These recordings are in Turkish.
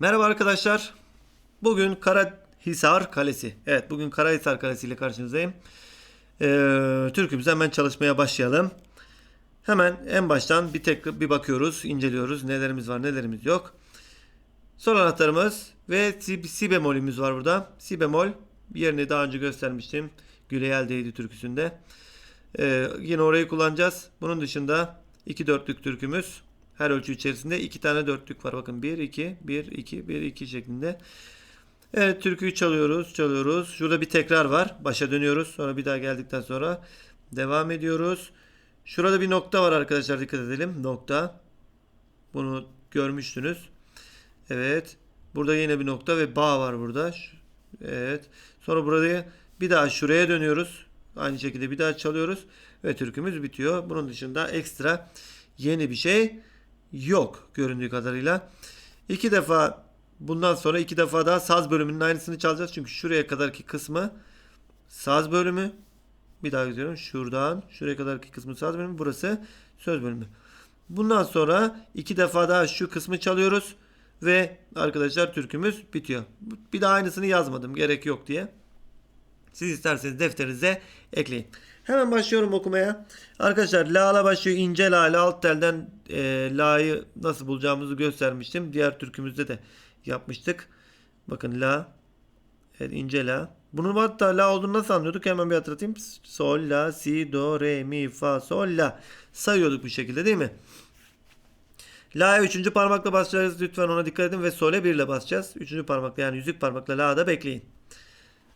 Merhaba arkadaşlar. Bugün Karahisar Kalesi. Evet bugün Karahisar Kalesi ile karşınızdayım. Ee, Türkümüze hemen çalışmaya başlayalım. Hemen en baştan bir tek bir bakıyoruz, inceliyoruz. Nelerimiz var, nelerimiz yok. Sol anahtarımız ve si, si bemolümüz var burada. Si bemol yerini daha önce göstermiştim. Güleyel Değdi türküsünde. Ee, yine orayı kullanacağız. Bunun dışında iki dörtlük türkümüz. Her ölçü içerisinde iki tane dörtlük var. Bakın 1, 2, 1, 2, 1, 2 şeklinde. Evet türküyü çalıyoruz, çalıyoruz. Şurada bir tekrar var. Başa dönüyoruz. Sonra bir daha geldikten sonra devam ediyoruz. Şurada bir nokta var arkadaşlar dikkat edelim. Nokta. Bunu görmüştünüz. Evet. Burada yine bir nokta ve bağ var burada. Evet. Sonra burayı bir daha şuraya dönüyoruz. Aynı şekilde bir daha çalıyoruz ve türkümüz bitiyor. Bunun dışında ekstra yeni bir şey yok göründüğü kadarıyla. İki defa bundan sonra iki defa daha saz bölümünün aynısını çalacağız. Çünkü şuraya kadarki kısmı saz bölümü. Bir daha gidiyorum. Şuradan şuraya kadarki kısmı saz bölümü. Burası söz bölümü. Bundan sonra iki defa daha şu kısmı çalıyoruz. Ve arkadaşlar türkümüz bitiyor. Bir daha aynısını yazmadım. Gerek yok diye. Siz isterseniz defterinize ekleyin. Hemen başlıyorum okumaya. Arkadaşlar la'la başlıyor. ince la ile alt telden e, la'yı nasıl bulacağımızı göstermiştim. Diğer türkümüzde de yapmıştık. Bakın la. Evet ince la. Bunun hatta la olduğunu nasıl anlıyorduk? Hemen bir hatırlatayım. Sol, la, si, do, re, mi, fa, sol, la. Sayıyorduk bu şekilde değil mi? La'ya üçüncü parmakla basacağız. Lütfen ona dikkat edin ve sole birle basacağız. Üçüncü parmakla yani yüzük parmakla la'da bekleyin.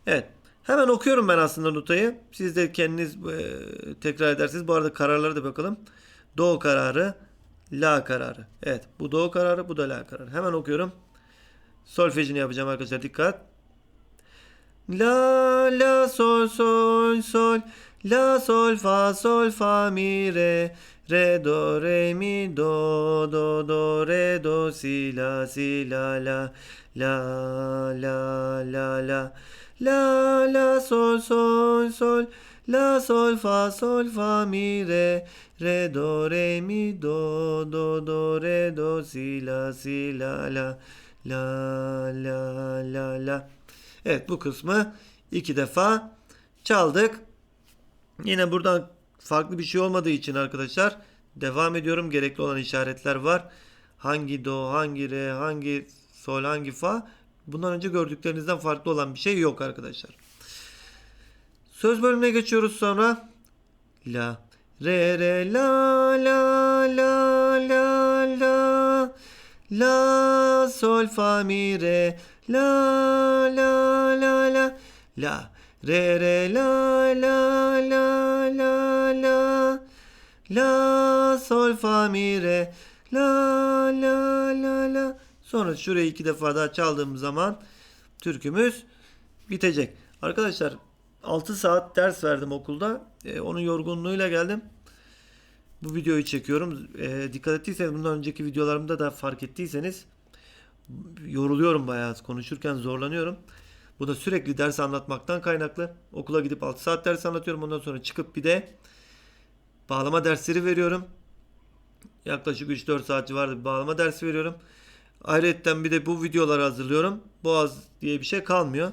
Evet. Hemen okuyorum ben aslında notayı. Siz de kendiniz e, tekrar edersiniz. Bu arada kararlara da bakalım. Do kararı, la kararı. Evet. Bu do kararı, bu da la kararı. Hemen okuyorum. Solfejini yapacağım arkadaşlar. Dikkat. La la sol sol sol la sol fa sol fa mi re re do re mi do do do re do si la si la la la la la la la la sol sol sol la sol fa sol fa mi re re do re mi do do do re do si la si la la la la la la Evet bu kısmı iki defa çaldık. Yine buradan farklı bir şey olmadığı için arkadaşlar devam ediyorum. Gerekli olan işaretler var. Hangi do, hangi re, hangi sol, hangi fa. Bundan önce gördüklerinizden farklı olan bir şey yok arkadaşlar. Söz bölümüne geçiyoruz sonra. La, re, re, la, la, la, la, la. La, sol, fa, mi, re. La, la, la, la. La, re, re, la, la, la, la, la. La, sol, fa, mi, re. La, la, la, la. Sonra şurayı iki defa daha çaldığım zaman türkümüz bitecek. Arkadaşlar 6 saat ders verdim okulda. Ee, onun yorgunluğuyla geldim. Bu videoyu çekiyorum. Ee, dikkat ettiyseniz bundan önceki videolarımda da fark ettiyseniz yoruluyorum bayağı konuşurken zorlanıyorum. Bu da sürekli ders anlatmaktan kaynaklı. Okula gidip 6 saat ders anlatıyorum. Ondan sonra çıkıp bir de bağlama dersleri veriyorum. Yaklaşık 3-4 saat civarında bir bağlama dersi veriyorum. Ayrıca bir de bu videoları hazırlıyorum. Boğaz diye bir şey kalmıyor.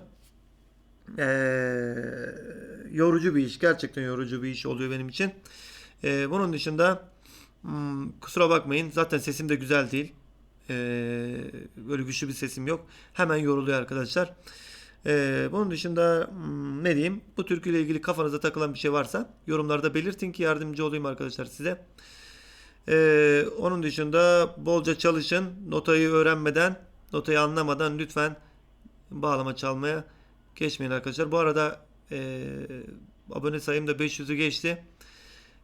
Ee, yorucu bir iş. Gerçekten yorucu bir iş oluyor benim için. Ee, bunun dışında hmm, kusura bakmayın. Zaten sesim de güzel değil. Ee, böyle güçlü bir sesim yok. Hemen yoruluyor arkadaşlar. Ee, bunun dışında hmm, ne diyeyim? Bu türküyle ilgili kafanıza takılan bir şey varsa yorumlarda belirtin ki yardımcı olayım arkadaşlar size. Ee, onun dışında bolca çalışın. Notayı öğrenmeden, notayı anlamadan lütfen bağlama çalmaya geçmeyin arkadaşlar. Bu arada e, abone sayım da 500'ü geçti.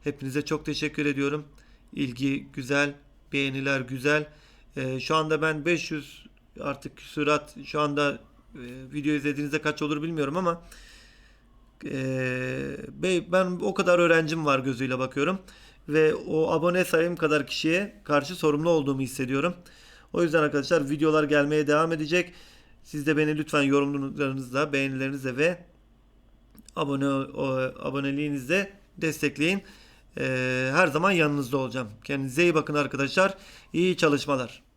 Hepinize çok teşekkür ediyorum. İlgi güzel, beğeniler güzel. Ee, şu anda ben 500 artık sürat şu anda e, video izlediğinizde kaç olur bilmiyorum ama e, be- ben o kadar öğrencim var gözüyle bakıyorum ve o abone sayım kadar kişiye karşı sorumlu olduğumu hissediyorum. O yüzden arkadaşlar videolar gelmeye devam edecek. Siz de beni lütfen yorumlarınızla, beğenilerinizle ve abone aboneliğinizle destekleyin. Ee, her zaman yanınızda olacağım. Kendinize iyi bakın arkadaşlar. İyi çalışmalar.